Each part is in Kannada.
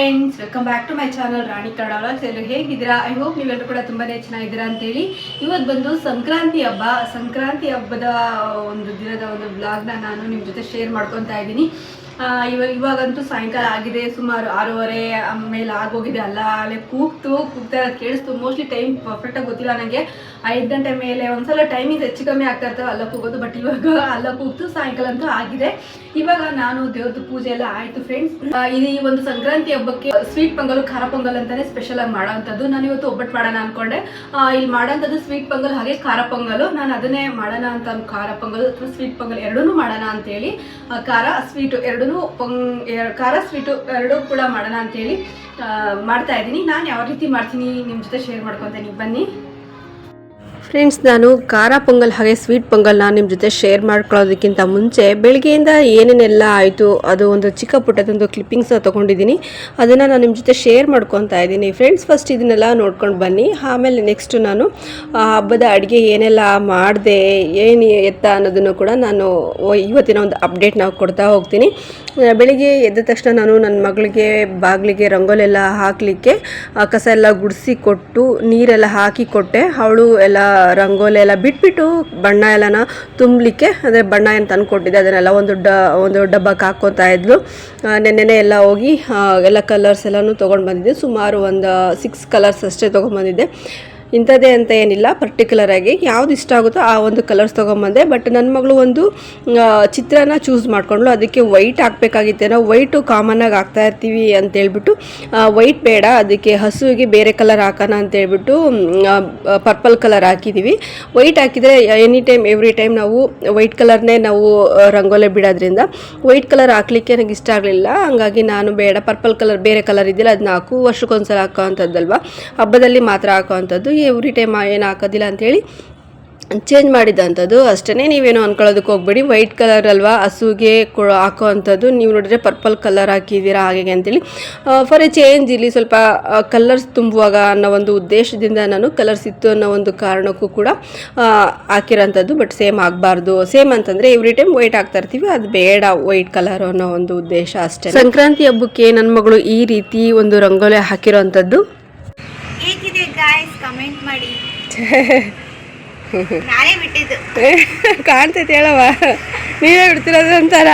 Friends welcome back to my channel Rani Kannada ಎಲ್ಲರೂ ಹೇಗಿದ್ದೀರಾ? ಐ ಹೋಪ್ ನೀವೆಲ್ಲರೂ ಕೂಡ ತುಂಬಾನೇ ಚೆನ್ನಾಗಿದ್ದೀರಾ ಅಂತೇಳಿ ಇವತ್ತು ಬಂದು ಸಂಕ್ರಾಂತಿ ಹಬ್ಬ. ಸಂಕ್ರಾಂತಿ ಹಬ್ಬದ ಒಂದು ದಿನದ ಒಂದು ಬ್ಲಾಗ್ನ ನಾನು ನಿಮ್ಮ ಜೊತೆ ಶೇರ್ ಮಾಡ್ಕೊತಾ ಇದ್ದೀನಿ. ಇವಾಗ ಇವಾಗಂತೂ ಸಾಯಂಕಾಲ ಆಗಿದೆ. ಸುಮಾರು ಆರೂವರೆ ಆಮೇಲೆ ಆಗೋಗಿದೆ ಅಲ್ಲ. ಅಲ್ಲೇ ಕೂಗ್ತು ಕೂಗ್ತಾ ಕೇಳಿಸ್ತು. ಮೋಸ್ಟ್ಲಿ ಟೈಮ್ ಪರ್ಫೆಕ್ಟಾಗಿ ಗೊತ್ತಿಲ್ಲ ನನಗೆ ಐದು ಗಂಟೆ ಮೇಲೆ ಒಂದ್ಸಲ ಟೈಮಿಂಗ್ ಹೆಚ್ಚು ಕಮ್ಮಿ ಆಗ್ತಾ ಇರ್ತವೆ, ಅಲ್ಲ ಕೂಗೋದು ಬಟ್ ಇವಾಗ ಅಲ್ಲ ಕೂಗ್ತು ಸಾಯಂಕಾಲ ಅಂತೂ ಆಗಿದೆ. ಇವಾಗ ನಾನು ದೇವ್ರದ್ದು ಪೂಜೆ ಎಲ್ಲ ಆಯ್ತು ಫ್ರೆಂಡ್ಸ್ ಇದು ಈ ಒಂದು ಸಂಕ್ರಾಂತಿ ಹಬ್ಬಕ್ಕೆ ಸ್ವೀಟ್ ಪೊಂಗಲ್, ಖಾರ ಪೊಂಗಲ್ ಅಂತಾನೆ ಸ್ಪೆಷಲ್ ಆಗಿ ಮಾಡೋವಂಥದ್ದು. ನಾನು ಇವತ್ತು ಒಬ್ಬಟ್ಟು ಮಾಡೋಣ ಅನ್ಕೊಂಡೆ. ಇಲ್ಲಿ ಮಾಡೋಂಥದ್ದು ಸ್ವೀಟ್ ಪೊಂಗಲ್ ಹಾಗೆ ಖಾರ ಪೊಂಗಲ್. ನಾನು ಅದನ್ನೇ ಮಾಡೋಣ ಅಂತ ಖಾರ ಪೊಂಗಲ್ ಅಥವಾ ಸ್ವೀಟ್ ಪೊಂಗಲ್ ಎರಡೂ ಮಾಡೋಣ ಅಂತೇಳಿ. ಖಾರ ಸ್ವೀಟು ಎರಡೂ ಪೊಂಗ್ ಖಾರ ಸ್ವೀಟು ಎರಡೂ ಕೂಡ ಮಾಡೋಣ ಅಂತೇಳಿ ಮಾಡ್ತಾ ಇದ್ದೀನಿ. ನಾನು ಯಾವ ರೀತಿ ಮಾಡ್ತೀನಿ ನಿಮ್ಮ ಜೊತೆ ಶೇರ್ ಮಾಡ್ಕೊತೀನಿ. ಬನ್ನಿ. ಫ್ರೆಂಡ್ಸ್, ನಾನು ಖಾರ ಪೊಂಗಲ್ ಹಾಗೆ ಸ್ವೀಟ್ ಪೊಂಗಲ್ನ ನಿಮ್ಮ ಜೊತೆ ಶೇರ್ ಮಾಡ್ಕೊಳ್ಳೋದಕ್ಕಿಂತ ಮುಂಚೆ ಬೆಳಗ್ಗೆಯಿಂದ ಏನೇನೆಲ್ಲ ಆಯಿತು, ಅದು ಒಂದು ಚಿಕ್ಕ ಪುಟ್ಟದೊಂದು ಕ್ಲಿಪ್ಪಿಂಗ್ಸ್ನ ತೊಗೊಂಡಿದ್ದೀನಿ. ಅದನ್ನು ನಾನು ನಿಮ್ಮ ಜೊತೆ ಶೇರ್ ಮಾಡ್ಕೊತಾ ಇದ್ದೀನಿ. ಫ್ರೆಂಡ್ಸ್ ಫಸ್ಟ್ ಇದನ್ನೆಲ್ಲ ನೋಡ್ಕೊಂಡು ಬನ್ನಿ. ಆಮೇಲೆ ನೆಕ್ಸ್ಟ್ ನಾನು, ಆ ಹಬ್ಬದ ಅಡುಗೆ ಏನೆಲ್ಲ ಮಾಡಿದೆ, ಏನು ಎತ್ತ ಅನ್ನೋದನ್ನು ಕೂಡ ನಾನು ಇವತ್ತಿನ ಒಂದು ಅಪ್ಡೇಟ್ ನಾವು ಕೊಡ್ತಾ ಹೋಗ್ತೀನಿ. ಬೆಳಿಗ್ಗೆ ಎದ್ದ ತಕ್ಷಣ ನಾನು ನನ್ನ ಮಗಳಿಗೆ ಬಾಗಿಲಿಗೆ ರಂಗೋಲೆಲ್ಲ ಹಾಕಲಿಕ್ಕೆ ಕಸ ಎಲ್ಲ ಗುಡಿಸಿ ಕೊಟ್ಟು, ನೀರೆಲ್ಲ ಹಾಕಿ ಕೊಟ್ಟೆ. ಅವಳು ಎಲ್ಲ ರಂಗೋಲಿ ಎಲ್ಲ ಬಿಟ್ಬಿಟ್ಟು ಬಣ್ಣ ಎಲ್ಲನ ತುಂಬಲಿಕ್ಕೆ, ಅಂದರೆ ಬಣ್ಣ ಏನು ತಂದು ಕೊಟ್ಟಿದ್ದೆ, ಅದನ್ನೆಲ್ಲ ಒಂದು ಡ, ಒಂದು ಡಬ್ಬಕ್ಕೆ ಹಾಕ್ಕೊತಾ ಇದ್ಲು. ನೆನ್ನೆನೆ ಎಲ್ಲ ಹೋಗಿ ಎಲ್ಲ ಕಲರ್ಸ್ ಎಲ್ಲನೂ ತೊಗೊಂಡು ಬಂದಿದ್ದೆ. ಸುಮಾರು ಒಂದು ಸಿಕ್ಸ್ ಕಲರ್ಸ್ ಅಷ್ಟೇ ತೊಗೊಂಬಂದಿದ್ದೆ ಇಂಥದ್ದೇ ಅಂತ ಏನಿಲ್ಲ ಪರ್ಟಿಕ್ಯುಲರ್ ಆಗಿ ಯಾವ್ದು ಇಷ್ಟ ಆಗುತ್ತೋ ಆ ಒಂದು ಕಲರ್ಸ್ ತೊಗೊಂಬಂದೆ. ಬಟ್ ನನ್ನ ಮಗಳು ಒಂದು ಚಿತ್ರನ ಚೂಸ್ ಮಾಡ್ಕೊಂಡ್ಳು. ಅದಕ್ಕೆ ವೈಟ್ ಹಾಕ್ಬೇಕಾಗಿತ್ತೇನೋ ವೈಟು ಆಗಿ ಹಾಕ್ತಾ ಇರ್ತೀವಿ ಅಂತ ಹೇಳ್ಬಿಟ್ಟು ವೈಟ್ ಬೇಡ, ಅದಕ್ಕೆ ಹಸುವಿಗೆ ಬೇರೆ ಕಲರ್ ಹಾಕೋಣ ಅಂತ ಹೇಳ್ಬಿಟ್ಟು ಪರ್ಪಲ್ ಕಲರ್ ಹಾಕಿದ್ದೀವಿ ವೈಟ್ ಹಾಕಿದರೆ ಎನಿ ಟೈಮ್ ಎವ್ರಿ ಟೈಮ್ ನಾವು ವೈಟ್ ಕಲರ್ನೇ ನಾವು ರಂಗೋಲೆ ರಂಗೋಲಿ ಬಿಡೋದ್ರಿಂದ ವೈಟ್ ಕಲರ್ ಹಾಕ್ಲಿಕ್ಕೆ ನನಗೆ ಇಷ್ಟ ಆಗಲಿಲ್ಲ. ಹಂಗಾಗಿ ನಾನು ಬೇಡ ಪರ್ಪಲ್ ಕಲರ್ ಬೇರೆ ಕಲರ್ ಇದೆಯಲ್ಲ ಅದನ್ನ ಹಾಕು, ವರ್ಷಕ್ಕೊಂದ್ಸಲ ಹಾಕೋ ಅಂಥದ್ದಲ್ವ? ಹಬ್ಬದಲ್ಲಿ ಮಾತ್ರ ಹಾಕೋ ಅಂಥದ್ದು. ಎವ್ರಿ ಟೈಮ್ ಏನು ಹಾಕೋದಿಲ್ಲ ಅಂಥೇಳಿ ಚೇಂಜ್ ಮಾಡಿದಂಥದ್ದು ಅಷ್ಟೇ ನೀವೇನು ಅಂದ್ಕೊಳ್ಳೋದಕ್ಕೆ ಹೋಗ್ಬೇಡಿ. ವೈಟ್ ಕಲರ್ ಅಲ್ವಾ? ಹಸುಗೆ ಕೊ ಹಾಕೋ ಅಂಥದ್ದು ನೀವು ನೋಡಿದ್ರೆ ಪರ್ಪಲ್ ಕಲರ್ ಹಾಕಿದ್ದೀರಾ ಹಾಗೆ ಅಂತೇಳಿ. ಫಾರ್ ಎ ಚೇಂಜ್ ಇಲ್ಲಿ ಸ್ವಲ್ಪ ಕಲರ್ಸ್ ತುಂಬುವಾಗ ಅನ್ನೋ ಒಂದು ಉದ್ದೇಶದಿಂದ ನಾನು ಕಲರ್ಸ್ ಇತ್ತು ಅನ್ನೋ ಒಂದು ಕಾರಣಕ್ಕೂ ಕೂಡ ಹಾಕಿರೋಂಥದ್ದು. ಬಟ್ ಸೇಮ್ ಆಗಬಾರ್ದು. ಸೇಮ್ ಅಂತಂದರೆ ಎವ್ರಿ ಟೈಮ್ ವೈಟ್ ಹಾಕ್ತಾ ಇರ್ತೀವಿ. ಅದು ಬೇಡ ವೈಟ್ ಕಲರ್ ಅನ್ನೋ ಒಂದು ಉದ್ದೇಶ ಅಷ್ಟೇ ಸಂಕ್ರಾಂತಿ ಹಬ್ಬಕ್ಕೆ ನನ್ನ ಮಗಳು ಈ ರೀತಿ ಒಂದು ರಂಗೋಲಿ ಹಾಕಿರೋಂಥದ್ದು. ಕಮೆಂಟ್ ಮಾಡಿ. ನಾನೇ ಬಿಟ್ಟಿದ್ದು. ಕಾಣ್ತೈತೆ ಹೇಳವ ನೀವೇ ಬಿಡ್ತಿರೋದು ಅಂತಾರ?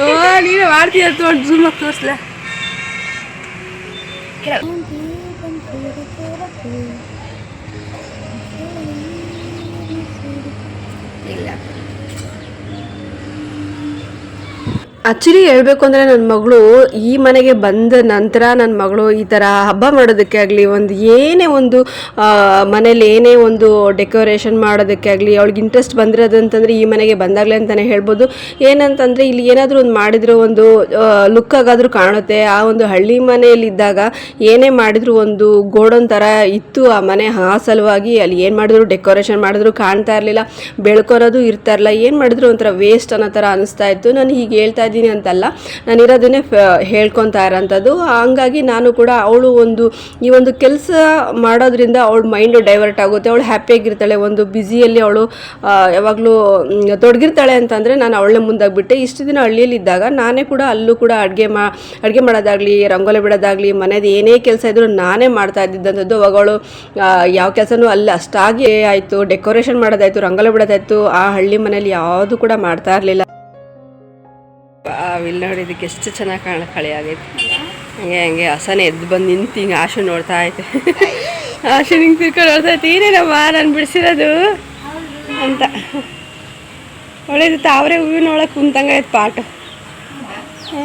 ನೀನು ಓ ನೀವೇ ಮಾಡ್ತೀಯ ತೋಡ್ ಜೂಮ್ ತೋರಿಸ್ಲ? ಇಲ್ಲ. ಆ್ಯಕ್ಚುಲಿ ಹೇಳ್ಬೇಕು ಅಂದರೆ ನನ್ನ ಮಗಳು ಈ ಮನೆಗೆ ಬಂದ ನಂತರ ನನ್ನ ಮಗಳು ಈ ಥರ ಹಬ್ಬ ಮಾಡೋದಕ್ಕೆ ಆಗಲಿ, ಒಂದು ಏನೇ ಒಂದು ಮನೇಲಿ ಏನೇ ಒಂದು ಡೆಕೋರೇಷನ್ ಮಾಡೋದಕ್ಕೆ ಆಗಲಿ, ಅವಳಿಗೆ ಇಂಟ್ರೆಸ್ಟ್ ಬಂದಿರೋದಂತಂದರೆ ಈ ಮನೆಗೆ ಬಂದಾಗಲೇ ಅಂತಲೇ ಹೇಳ್ಬೋದು. ಏನಂತಂದರೆ ಇಲ್ಲಿ ಏನಾದರೂ ಒಂದು ಮಾಡಿದ್ರು ಒಂದು ಲುಕ್ ಆಗಾದರೂ ಕಾಣುತ್ತೆ. ಆ ಒಂದು ಹಳ್ಳಿ ಮನೆಯಲ್ಲಿದ್ದಾಗ ಏನೇ ಮಾಡಿದ್ರು ಒಂದು ಗೋಡನ್ ಥರ ಇತ್ತು ಆ ಮನೆ, ಆ ಸಲುವಾಗಿ ಅಲ್ಲಿ ಏನು ಮಾಡಿದ್ರು ಡೆಕೋರೇಷನ್ ಮಾಡಿದ್ರು ಕಾಣ್ತಾ ಇರಲಿಲ್ಲ. ಬೆಳ್ಕೊರೋದು ಇರ್ತಾ ಇರಲಿಲ್ಲ. ಏನು ಮಾಡಿದ್ರು ಒಂಥರ ವೇಸ್ಟ್ ಅನ್ನೋ ಥರ ಅನಿಸ್ತಾ ಇತ್ತು. ನಾನು ಹೀಗೆ ಹೇಳ್ತಾ ಇದ್ದೀನಿ ಅಂತಲ್ಲ. ನಾನು ಇರೋದನ್ನೇ ಹೇಳ್ಕೊತಾ ಇರೋಂಥದ್ದು. ಹಂಗಾಗಿ ನಾನು ಕೂಡ ಅವಳು ಒಂದು, ಈ ಒಂದು ಕೆಲಸ ಮಾಡೋದ್ರಿಂದ ಅವಳ ಮೈಂಡು ಡೈವರ್ಟ್ ಆಗುತ್ತೆ. ಅವಳು ಹ್ಯಾಪಿಯಾಗಿರ್ತಾಳೆ ಒಂದು ಬ್ಯುಸಿಯಲ್ಲಿ ಅವಳು ಯಾವಾಗಲೂ ತೊಡಗಿರ್ತಾಳೆ ಅಂತಂದರೆ ನಾನು ಅವಳನ್ನೇ ಮುಂದಾಗ್ಬಿಟ್ಟೆ. ಇಷ್ಟು ದಿನ ಹಳ್ಳಿಯಲ್ಲಿದ್ದಾಗ ನಾನೇ ಕೂಡ ಅಲ್ಲೂ ಕೂಡ ಅಡುಗೆ ಮಾ, ಅಡುಗೆ ಮಾಡೋದಾಗಲಿ, ರಂಗೋಲಿ ಬಿಡೋದಾಗಲಿ ಮನೆಯದು ಏನೇ ಕೆಲಸ ಇದ್ದರೂ ನಾನೇ ಮಾಡ್ತಾ ಇದ್ದಿದ್ದಂಥದ್ದು. ಅವಾಗ ಅವಳು ಯಾವ ಕೆಲಸನೂ ಅಲ್ಲಿ. ಅಷ್ಟಾಗಿ ಆಯಿತು. ಡೆಕೋರೇಷನ್ ಮಾಡೋದಾಯಿತು, ರಂಗೋಲಿ ಬಿಡೋದಾಯಿತು. ಆ ಹಳ್ಳಿ ಮನೇಲಿ ಯಾವುದು ಕೂಡ ಮಾಡ್ತಾ ಇರಲಿಲ್ಲ. ಇಲ್ಲಿ ನೋಡಿ, ಇದಕ್ಕೆ ಎಷ್ಟು ಚೆನ್ನಾಗಿ ಕಾಣ, ಕಳೆ ಆಗೈತೆ. ಹಂಗೆ ಹಂಗೆ, ಹಸನೆ ಎದ್ದು ಬಂದು ನಿಂತು ಹಿಂಗೆ ಆಶು ನೋಡ್ತಾ ಐತೆ. ಆಶು ಹಿಂಗೆ ತಿರ್ಕೊಂಡು ನೋಡ್ತಾ ಐತೆ ಏನೇನಮ್ಮ ನಾನು ಬಿಡಿಸಿರೋದು? ಅಂತ. ಒಳ್ಳೇದು ತಾವರೆ ಹೂವಿನ ಒಳಗೆ ಕುಂತಂಗೆ ಐತೆ ಪಾಟು ಹ್ಞೂ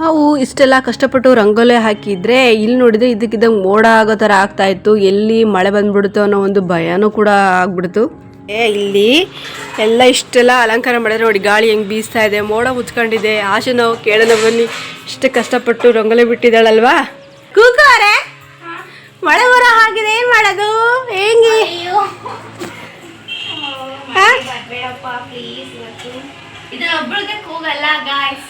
ನಾವು ಇಷ್ಟೆಲ್ಲ ಕಷ್ಟಪಟ್ಟು ರಂಗೋಲಿ ಹಾಕಿದ್ರೆ ಇಲ್ಲಿ ನೋಡಿದ್ರೆ ಇದಕ್ಕಿದ್ದಂಗೆ ಮೋಡ ಆಗೋ ಥರ ಆಗ್ತಾ ಇತ್ತು. ಎಲ್ಲಿ ಮಳೆ ಬಂದ್ಬಿಡುತ್ತೋ ಅನ್ನೋ ಒಂದು ಭಯನೂ ಕೂಡ ಆಗ್ಬಿಡ್ತು. ಏ ಇಲ್ಲಿ ಎಲ್ಲ ಇಷ್ಟೆಲ್ಲ ಅಲಂಕಾರ ಮಾಡಿದ್ರೆ ನೋಡಿ ಗಾಳಿ ಹೆಂಗೆ ಬೀಸ್ತಾ ಇದೆ ಮೋಡ ಮುಚ್ಕೊಂಡಿದೆ. ಆಶೆ ನಾವು ಕೇಳೋಣ ಬನ್ನಿ ಇಷ್ಟು ಕಷ್ಟಪಟ್ಟು ರಂಗೋಲಿ ಬಿಟ್ಟಿದ್ದಾಳಲ್ವಾ? ಕೂಕೋರೆ ಮಳೆ ಬರೋ ಹಾಗಿದೆ ಏನು ಮಾಡೋದು? ಹೆಂಗೆ? ಇದು ಗಾಯ್ಸ್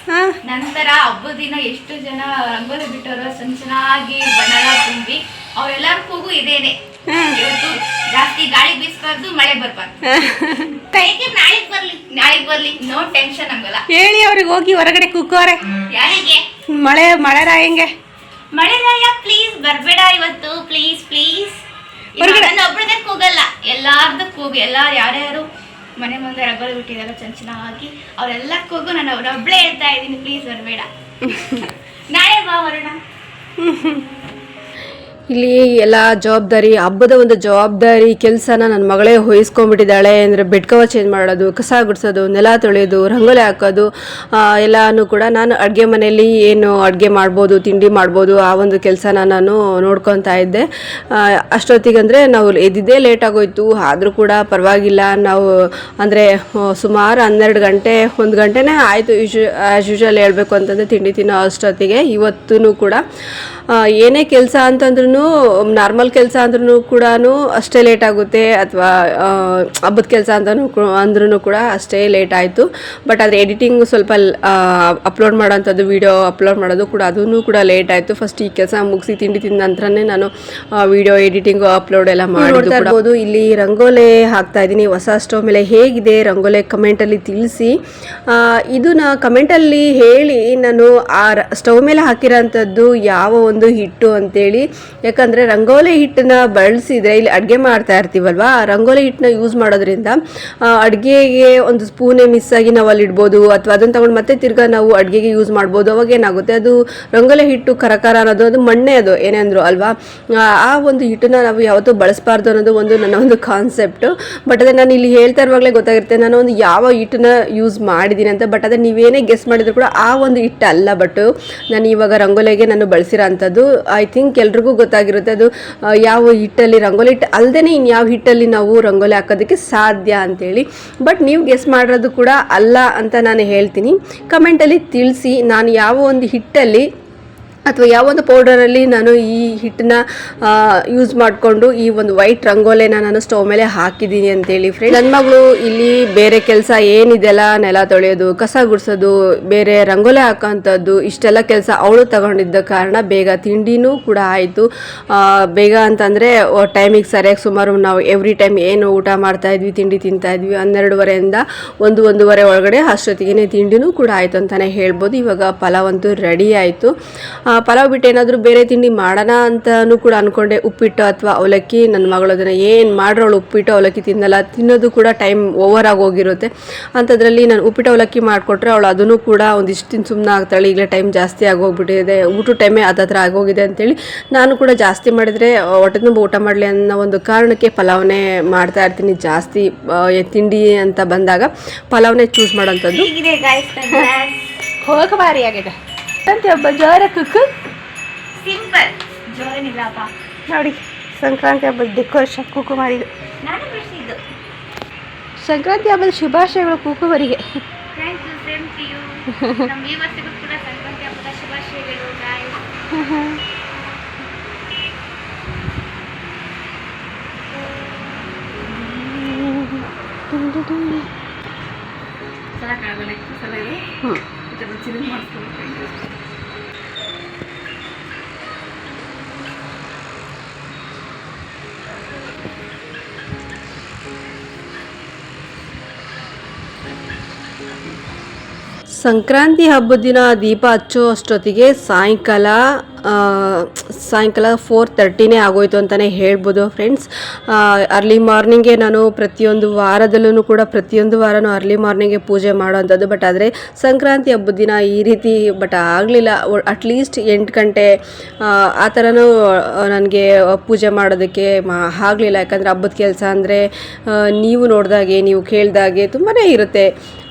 ನಂತರ ಹಬ್ಬದ ದಿನ ಎಷ್ಟು ಜನ ರಂಗೋಲಿ ಬಿಟ್ಟವರು ಸಂಚನಾಗಿ ಚೆನ್ನಾಗಿ ಬಣ್ಣ ತುಂಬಿ ಅವರೆಲ್ಲರ ಕೂಗು ಇದೇನೆ ಇವತ್ತು ಜಾಸ್ತಿ ಗಾಳಿ ಬೀಸ್ಬಾರ್ದು ಮಳೆ ಬರ್ಬಾರ್ದು. ಕೈಗೆ ನಾಳೆಗ್ ಬರ್ಲಿ ನಾಳೆಗ್ ಬರ್ಲಿ. ನೋ ಟೆನ್ಷನ್ ಹಂಗಲ್ಲ ಹೇಳಿ ಅವ್ರಿಗೆ ಹೋಗಿ ಹೊರಗಡೆ ಕುಕ್ಕೋರೆ ಯಾರಿಗೆ? ಮಳೆ ಮಳೆ ಹೆಂಗೆ ಮಳೆ ರಾಯ ಪ್ಲೀಸ್ ಬರ್ಬೇಡ ಇವತ್ತು ಪ್ಲೀಸ್ ಪ್ಲೀಸ್ ಹೊರಗಡೆ ನನ್ನ ಹೋಗಲ್ಲ. ಕೂಗಲ್ಲ ಎಲ್ಲಾರ್ದು ಕೂಗು ಎಲ್ಲ ಯಾರ್ಯಾರು ಮನೆ ಮುಂದೆ ರಬ್ಬರ್ ಬಿಟ್ಟಿದ್ದಾರೆ ಚೆನ್ನ ಚೆನ್ನಾಗಿ ಅವರೆಲ್ಲಕ್ಕೂ ಕೂಗು ನಾನು ಒಬ್ಳೆ ಹೇಳ್ತಾ ಇದ್ದೀನಿ ಪ್ಲೀಸ್ ಬರಬೇಡ. ನಾಳೆ ಬಾ ಹೊರಡ ಇಲ್ಲಿ ಎಲ್ಲ ಜವಾಬ್ದಾರಿ, ಹಬ್ಬದ ಒಂದು ಜವಾಬ್ದಾರಿ ಕೆಲಸನ ನನ್ನ ಮಗಳೇ ವಹಿಸ್ಕೊಂಡ್ಬಿಟ್ಟಿದ್ದಾಳೆ ಅಂದರೆ ಬೆಡ್ ಕವರ್ ಚೇಂಜ್ ಮಾಡೋದು, ಕಸ ಗುಡಿಸೋದು, ನೆಲ ತೊಳೆಯೋದು, ರಂಗೋಲಿ ಹಾಕೋದು ಎಲ್ಲಾನು ಕೂಡ ನಾನು ಅಡುಗೆ ಮನೆಯಲ್ಲಿ ಏನು ಅಡುಗೆ ಮಾಡ್ಬೋದು, ತಿಂಡಿ ಮಾಡ್ಬೋದು, ಆ ಒಂದು ಕೆಲಸನ ನಾನು ನೋಡ್ಕೊತಾ ಇದ್ದೆ. ಅಷ್ಟೊತ್ತಿಗೆ ಅಂದರೆ ನಾವು ಎದ್ದಿದ್ದೇ ಲೇಟ್ ಆಗೋಯ್ತು, ಆದರೂ ಕೂಡ ಪರವಾಗಿಲ್ಲ. ನಾವು ಅಂದರೆ ಸುಮಾರು ಹನ್ನೆರಡು ಗಂಟೆ, ಒಂದು ಗಂಟೆನೇ ಆಯಿತು ಯೂಶು ಆ್ಯಸ್ ಯೂಶುವಲ್ ಹೇಳಬೇಕು ಅಂತಂದರೆ ತಿಂಡಿ ತಿನ್ನೋ ಅಷ್ಟೊತ್ತಿಗೆ ಇವತ್ತೂ ಕೂಡ. ಏನೇ ಕೆಲಸ ಅಂತಂದ್ರೂ ನಾರ್ಮಲ್ ಕೆಲಸ ಅಂದ್ರೂ ಕೂಡ ಅಷ್ಟೇ ಲೇಟ್ ಆಗುತ್ತೆ ಅಥವಾ ಹಬ್ಬದ ಕೆಲಸ ಅಂತಲೂ ಅಂದ್ರೂ ಕೂಡ ಅಷ್ಟೇ ಲೇಟ್ ಆಯಿತು. ಬಟ್ ಆದರೆ ಎಡಿಟಿಂಗ್ ಸ್ವಲ್ಪ ಅಪ್ಲೋಡ್ ಮಾಡೋಂಥದ್ದು ವಿಡಿಯೋ ಅಪ್ಲೋಡ್ ಮಾಡೋದು ಕೂಡ ಅದೂ ಕೂಡ ಲೇಟ್ ಆಯಿತು. ಫಸ್ಟ್ ಈ ಕೆಲಸ ಮುಗಿಸಿ ತಿಂಡಿ ತಿಂದ ನಂತರನೇ ನಾನು ವಿಡಿಯೋ ಎಡಿಟಿಂಗ್ ಅಪ್ಲೋಡ್ ಎಲ್ಲ ಮಾಡಿರ್ಬೋದು ಇರ್ಬೋದು ಇಲ್ಲಿ ರಂಗೋಲೆ ಹಾಕ್ತಾ ಇದ್ದೀನಿ. ಹೊಸ ಸ್ಟವ್ ಮೇಲೆ ಹೇಗಿದೆ ರಂಗೋಲೆ ಕಮೆಂಟಲ್ಲಿ ತಿಳಿಸಿ. ಇದನ್ನ ಕಮೆಂಟಲ್ಲಿ ಹೇಳಿ ನಾನು ಆ ಸ್ಟೌವ್ ಸ್ಟವ್ ಮೇಲೆ ಹಾಕಿರೋಂಥದ್ದು ಯಾವ ಒಂದು ಹಿಟ್ಟು ಅಂತೇಳಿ. ಯಾಕಂದರೆ ರಂಗೋಲಿ ಹಿಟ್ಟನ್ನ ಬಳಸಿದ್ರೆ ಇಲ್ಲಿ ಅಡುಗೆ ಮಾಡ್ತಾ ಇರ್ತೀವಲ್ವ? ಆ ರಂಗೋಲಿ ಹಿಟ್ಟನ್ನ ಯೂಸ್ ಮಾಡೋದ್ರಿಂದ ಅಡುಗೆಗೆ ಒಂದು ಸ್ಪೂನೇ ಮಿಸ್ ಆಗಿ ನಾವು ಅಲ್ಲಿ ಇಡ್ಬೋದು ಅಥವಾ ಅದನ್ನು ತಗೊಂಡು ಮತ್ತೆ ತಿರ್ಗಾ ನಾವು ಅಡುಗೆಗೆ ಯೂಸ್ ಮಾಡ್ಬೋದು. ಅವಾಗ ಏನಾಗುತ್ತೆ? ಅದು ರಂಗೋಲಿ ಹಿಟ್ಟು ಕರಕರ ಅನ್ನೋದು ಅದು ಮಣ್ಣೆ ಅದು ಏನೇ ಅಂದರು ಅಲ್ವಾ? ಆ, ಒಂದು ಹಿಟ್ಟನ್ನ ನಾವು ಯಾವತ್ತೂ ಬಳಸಬಾರ್ದು ಅನ್ನೋದು ಒಂದು ನನ್ನ ಒಂದು ಕಾನ್ಸೆಪ್ಟು ಬಟ್ ಅದೇ ನಾನು ಇಲ್ಲಿ ಹೇಳ್ತಾ ಇರುವಾಗಲೇ ಗೊತ್ತಾಗಿರುತ್ತೆ ನಾನು ಒಂದು ಯಾವ ಹಿಟ್ಟನ್ನ ಯೂಸ್ ಮಾಡಿದ್ದೀನಿ ಅಂತ ಬಟ್ ಅದೇ ನೀವೇನೇ ಗೆಸ್ ಮಾಡಿದ್ರು ಕೂಡ ಆ ಒಂದು ಹಿಟ್ಟು ಅಲ್ಲ ಬಟ್ ನಾನು ಇವಾಗ ರಂಗೋಲಿಗೆ ನಾನು ಬಳಸಿರೋ ಐ ಥಿಂಕ್ ಎಲ್ರಿಗೂ ಗೊತ್ತಾಗಿರುತ್ತೆ. ಅದು ಯಾವ ಹಿಟ್ಟಲ್ಲಿ ರಂಗೋಲಿ ಹಿಟ್ಟು ಅಲ್ಲದೆ ಇನ್ಯಾವ ಹಿಟ್ಟಲ್ಲಿ ನಾವು ರಂಗೋಲಿ ಹಾಕೋದಕ್ಕೆ ಸಾಧ್ಯ ಅಂತೇಳಿ. ಬಟ್ ನೀವು ಗೆಸ್ ಮಾಡಿರೋದು ಕೂಡ ಅಲ್ಲ ಅಂತ ನಾನು ಹೇಳ್ತೀನಿ. ಕಮೆಂಟಲ್ಲಿ ತಿಳಿಸಿ, ನಾನು ಯಾವ ಒಂದು ಹಿಟ್ಟಲ್ಲಿ ಅಥವಾ ಯಾವ ಒಂದು ಪೌಡರಲ್ಲಿ ನಾನು ಈ ಹಿಟ್ಟನ್ನ ಯೂಸ್ ಮಾಡಿಕೊಂಡು ಈ ಒಂದು ವೈಟ್ ರಂಗೋಲೆನ ನಾನು ಸ್ಟವ್ ಮೇಲೆ ಹಾಕಿದ್ದೀನಿ ಅಂತೇಳಿ ಫ್ರೆಂಡ್ ನನ್ನ ಮಗಳು ಇಲ್ಲಿ ಬೇರೆ ಕೆಲಸ ಏನಿದೆಲ್ಲ ನೆಲ ತೊಳೆಯೋದು, ಕಸ ಗುಡಿಸೋದು, ಬೇರೆ ರಂಗೋಲೆ ಹಾಕೋಂಥದ್ದು ಇಷ್ಟೆಲ್ಲ ಕೆಲಸ ಅವಳು ತಗೊಂಡಿದ್ದ ಕಾರಣ ಬೇಗ ತಿಂಡಿನೂ ಕೂಡ ಆಯಿತು. ಬೇಗ ಅಂತಂದರೆ ಟೈಮಿಗೆ ಸರಿಯಾಗಿ ಸುಮಾರು ನಾವು ಎವ್ರಿ ಟೈಮ್ ಏನು ಊಟ ಮಾಡ್ತಾ ಇದ್ವಿ, ತಿಂಡಿ ತಿಂತಾ ಇದ್ವಿ, ಹನ್ನೆರಡುವರೆಯಿಂದ ಒಂದು ಒಂದೂವರೆ ಒಳಗಡೆ ಅಷ್ಟೊತ್ತಿಗೆ ತಿಂಡಿನೂ ಕೂಡ ಆಯಿತು ಅಂತಲೇ ಹೇಳ್ಬೋದು. ಇವಾಗ ಪಲಾವ್ ರೆಡಿ ಆಯಿತು. ಪಲಾವ್ ಬಿಟ್ಟು ಏನಾದರೂ ಬೇರೆ ತಿಂಡಿ ಮಾಡೋಣ ಅಂತಲೂ ಕೂಡ ಅಂದ್ಕೊಂಡೆ ಉಪ್ಪಿಟ್ಟು ಅಥವಾ ಅವಲಕ್ಕಿ. ನನ್ನ ಮಗಳು ಅದನ್ನು ಏನು ಮಾಡಿರೋಳು ಉಪ್ಪಿಟ್ಟು ಅವಲಕ್ಕಿ ತಿನ್ನಲ್ಲ. ತಿನ್ನೋದು ಕೂಡ ಟೈಮ್ ಓವರ್ ಆಗಿ ಹೋಗಿರುತ್ತೆ. ಅಂಥದ್ರಲ್ಲಿ ನಾನು ಉಪ್ಪಿಟ್ಟು ಅವಲಕ್ಕಿ ಮಾಡಿಕೊಟ್ರೆ ಅವಳು ಅದನ್ನು ಕೂಡ ಒಂದಿಷ್ಟು ದಿನ ಸುಮ್ಮನೆ ಆಗ್ತಾಳೆ. ಈಗಲೇ ಟೈಮ್ ಜಾಸ್ತಿ ಆಗೋಗ್ಬಿಟ್ಟಿದೆ. ಊಟ ಟೈಮೇ ಹತ್ರ ಆಗೋಗಿದೆ ಅಂತೇಳಿ ನಾನು ಕೂಡ ಜಾಸ್ತಿ ಮಾಡಿದರೆ ಹೊಟ್ಟೆ ತುಂಬ ಊಟ ಮಾಡಲಿ ಅನ್ನೋ ಒಂದು ಕಾರಣಕ್ಕೆ ಪಲಾವ್ನೇ ಮಾಡ್ತಾ ಇರ್ತೀನಿ. ಜಾಸ್ತಿ ತಿಂಡಿ ಅಂತ ಬಂದಾಗ ಪಲಾವ್ನೇ ಚೂಸ್ ಮಾಡೋಂಥದ್ದು. ಹೀಗಿದೆ ಗಾಯ್ಸ್ ಹೋಗ ಭಾರಿ ಆಗಿದೆ ಅಂತ ಹಬ್ಬ ಜೋರ ಕುಕ್ಕು? ಸಿಂಪಲ್. ಜೋರೇನಿಲ್ಲಪ್ಪ ನೋಡಿ ಸಂಕ್ರಾಂತಿ ಹಬ್ಬದ ಡೆಕೋರೇಷನ್ ಕುಕ್ಕು ಮಾಡಿದ್ದು. ನಾನು ಬಿಡಿಸಿದ್ದು. ಸಂಕ್ರಾಂತಿ ಹಬ್ಬದ ಶುಭಾಶಯಗಳು ಕುಕುವರಿಗೆ thank you same to you ನಮ್ಮ ವ್ಯೂವರ್ಸಿಗೂ ಕೂಡ ಸಂಕ್ರಾಂತಿ ಹಬ್ಬದ ಶುಭಾಶಯಗಳು ಗಾಯ್ಸ್ ಸಂಕ್ರಾಂತಿ ಹಬ್ಬದ ದಿನ ದೀಪ ಹಚ್ಚೋ ಅಷ್ಟೊತ್ತಿಗೆ ಸಾಯಂಕಾಲ ಸಾಯಂಕಾಲ ಫೋರ್ ತರ್ಟಿನೇ ಆಗೋಯ್ತು ಅಂತಲೇ ಹೇಳ್ಬೋದು ಫ್ರೆಂಡ್ಸ್ ಅರ್ಲಿ ಮಾರ್ನಿಂಗೆ ನಾನು ಪ್ರತಿಯೊಂದು ವಾರದಲ್ಲೂ ಕೂಡ ಪ್ರತಿಯೊಂದು ವಾರನೂ ಅರ್ಲಿ ಮಾರ್ನಿಂಗೆ ಪೂಜೆ ಮಾಡೋವಂಥದ್ದು. ಬಟ್ ಆದರೆ ಸಂಕ್ರಾಂತಿ ಹಬ್ಬದ ದಿನ ಈ ರೀತಿ ಬಟ್ ಆಗಲಿಲ್ಲ. ಅಟ್ಲೀಸ್ಟ್ ಎಂಟು ಗಂಟೆ ಆ, ಥರನೂ ನನಗೆ ಪೂಜೆ ಮಾಡೋದಕ್ಕೆ ಮಾ ಆಗಲಿಲ್ಲ. ಯಾಕಂದರೆ ಹಬ್ಬದ ಕೆಲಸ ಅಂದರೆ ನೀವು ನೋಡಿದಾಗೆ ನೀವು ಕೇಳಿದಾಗೆ ತುಂಬಾ ಇರುತ್ತೆ.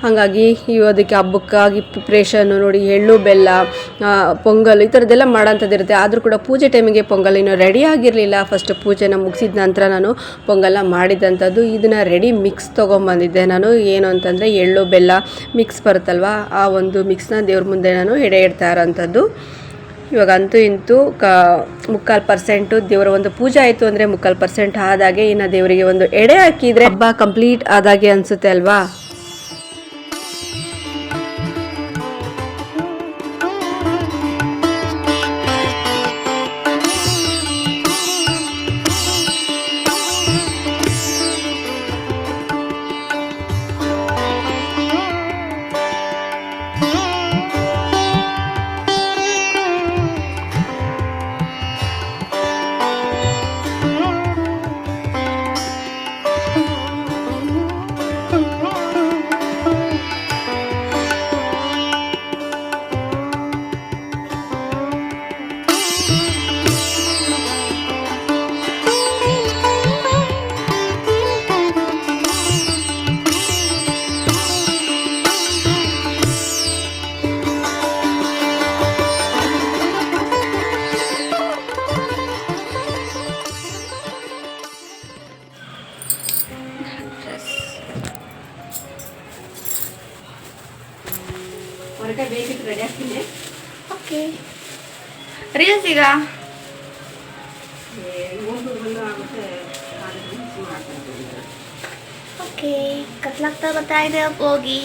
ಹಾಗಾಗಿ ಅದಕ್ಕೆ ಹಬ್ಬಕ್ಕಾಗಿ ಪ್ರಿಪ್ರೇಷನ್ನು ನೋಡಿ ಎಳ್ಳು, ಬೆಲ್ಲ ಪೊಂಗಲ್ ಈ ಥರದ್ದೆಲ್ಲ ಮಾಡೋಂಥದ್ದು ಇರುತ್ತೆ ಆದರೂ ಕೂಡ ಪೂಜೆ ಟೈಮಿಗೆ ಪೊಂಗಲ್ ಇನ್ನೂ ರೆಡಿ ಆಗಿರಲಿಲ್ಲ. ಫಸ್ಟ್ ಪೂಜೆನ ಮುಗಿಸಿದ ನಂತರ ನಾನು ಪೊಂಗಲ್ನ ಮಾಡಿದಂಥದ್ದು ಇದನ್ನು ರೆಡಿ ಮಿಕ್ಸ್ ತೊಗೊಂಬಂದಿದ್ದೆ. ನಾನು ಏನು ಅಂತಂದರೆ ಎಳ್ಳು, ಬೆಲ್ಲ ಮಿಕ್ಸ್ ಬರುತ್ತಲ್ವ, ಆ ಒಂದು ಮಿಕ್ಸ್ನ ದೇವ್ರ ಮುಂದೆ ನಾನು ಎಡೆ ಇಡ್ತಾ ಇರೋಂಥದ್ದು. ಇವಾಗ ಅಂತೂ ಇಂತೂ ಕ ಮುಕ್ಕಾಲು ಪರ್ಸೆಂಟು ದೇವರ ಒಂದು ಪೂಜೆ ಆಯಿತು ಅಂದರೆ ಮುಕ್ಕಾಲು ಪರ್ಸೆಂಟ್ ಆದಾಗೆ ಇನ್ನು ದೇವರಿಗೆ ಒಂದು ಎಡೆ ಹಾಕಿದರೆ ಹಬ್ಬ ಕಂಪ್ಲೀಟ್ ಆದಾಗೆ ಅನಿಸುತ್ತೆ ಅಲ್ವಾ? ರೀಲ್ಸ್ ಈಗ ಓಕೆ ಕತ್ಲಾಗ್ತಾ ಬರ್ತಾ ಇದೆ ಹೋಗಿ.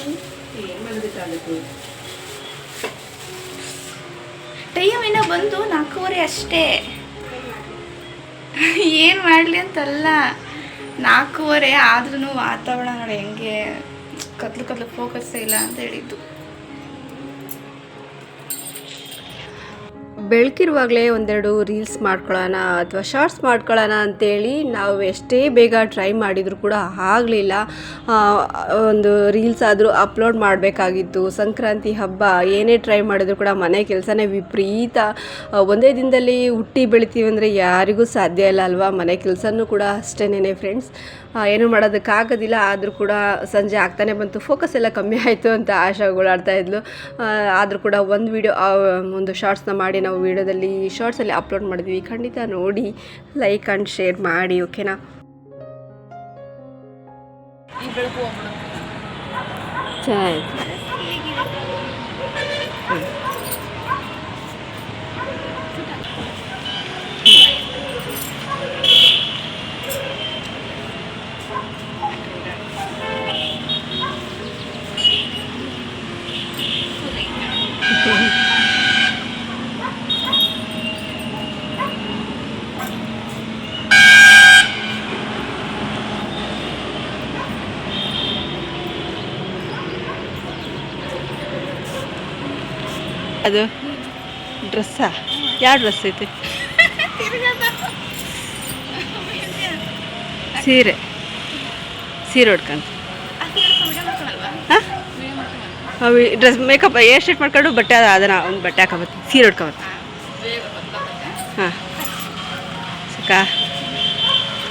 ಟೈಮ್ ಇನ್ನೂ ಬಂದು ನಾಲ್ಕೂವರೆ ಅಷ್ಟೇ. ಏನು ಮಾಡಲಿ ಅಂತಲ್ಲ ನಾಲ್ಕೂವರೆ ಆದ್ರೂ ವಾತಾವರಣ ನೋಡಿ ಹೆಂಗೆ ಕತ್ಲು ಕತ್ಲು ಫೋಕಸ್ ಇಲ್ಲ ಅಂತ ಹೇಳಿದ್ದು. ಬೆಳಕಿರುವಾಗಲೇ ಒಂದೆರಡು ರೀಲ್ಸ್ ಮಾಡ್ಕೊಳ್ಳೋಣ ಅಥವಾ ಶಾರ್ಟ್ಸ್ ಮಾಡ್ಕೊಳ್ಳೋಣ ಅಂತೇಳಿ ನಾವು ಎಷ್ಟೇ ಬೇಗ ಟ್ರೈ ಮಾಡಿದರೂ ಕೂಡ ಆಗಲಿಲ್ಲ. ಒಂದು ರೀಲ್ಸ್ ಆದರೂ ಅಪ್ಲೋಡ್ ಮಾಡಬೇಕಾಗಿತ್ತು. ಸಂಕ್ರಾಂತಿ ಹಬ್ಬ, ಏನೇ ಟ್ರೈ ಮಾಡಿದ್ರು ಕೂಡ ಮನೆ ಕೆಲಸನೇ ವಿಪರೀತ. ಒಂದೇ ದಿನದಲ್ಲಿ ಹುಟ್ಟಿ ಬೆಳಿತೀವಿ ಅಂದರೆ ಯಾರಿಗೂ ಸಾಧ್ಯ ಇಲ್ಲ ಅಲ್ವಾ? ಮನೆ ಕೆಲಸನೂ ಕೂಡ ಅಷ್ಟೇನೇ ಫ್ರೆಂಡ್ಸ್ ಏನು ಮಾಡೋದಕ್ಕಾಗೋದಿಲ್ಲ ಆದರೂ ಕೂಡ ಸಂಜೆ ಆಗ್ತಾನೆ ಬಂತು. ಫೋಕಸ್ ಎಲ್ಲ ಕಮ್ಮಿ ಆಯಿತು ಅಂತ ಆಶಾಗಳಾಡ್ತಾ ಇದ್ಲು. ಆದರೂ ಕೂಡ ಒಂದು ವಿಡಿಯೋ ಒಂದು ಶಾರ್ಟ್ಸ್ನ ಮಾಡಿ ನಾವು ವಿಡಿಯೋದಲ್ಲಿ ಶಾರ್ಟ್ಸಲ್ಲಿ ಅಪ್ಲೋಡ್ ಮಾಡಿದ್ವಿ. ಖಂಡಿತ ನೋಡಿ ಲೈಕ್ ಆ್ಯಂಡ್ ಶೇರ್ ಮಾಡಿ ಓಕೆನಾ ಚೆನ್ನಾಗಿತ್ತು ಅದು ಡ್ರೆಸ್ಸಾ? ಯಾವ ಡ್ರೆಸ್ ಐತೆ? ಸೀರೆ. ಸೀರೆ ಉಟ್ಕೊಂಡು. ಹಾಂ? ಡ್ರೆಸ್ ಮೇಕಪ್ ಏರ್ ಶೇಟ್ ಮಾಡ್ಕೊಂಡು ಬಟ್ಟೆ ಅದ, ಅದನ್ನ ಒಂದು ಬಟ್ಟೆ ಹಾಕೋಬತ್ತಿ. ಸೀರೆ ಉಟ್ಕೊಬತ್ತಿ ಹಾಂ. ಸಿಕ್ಕ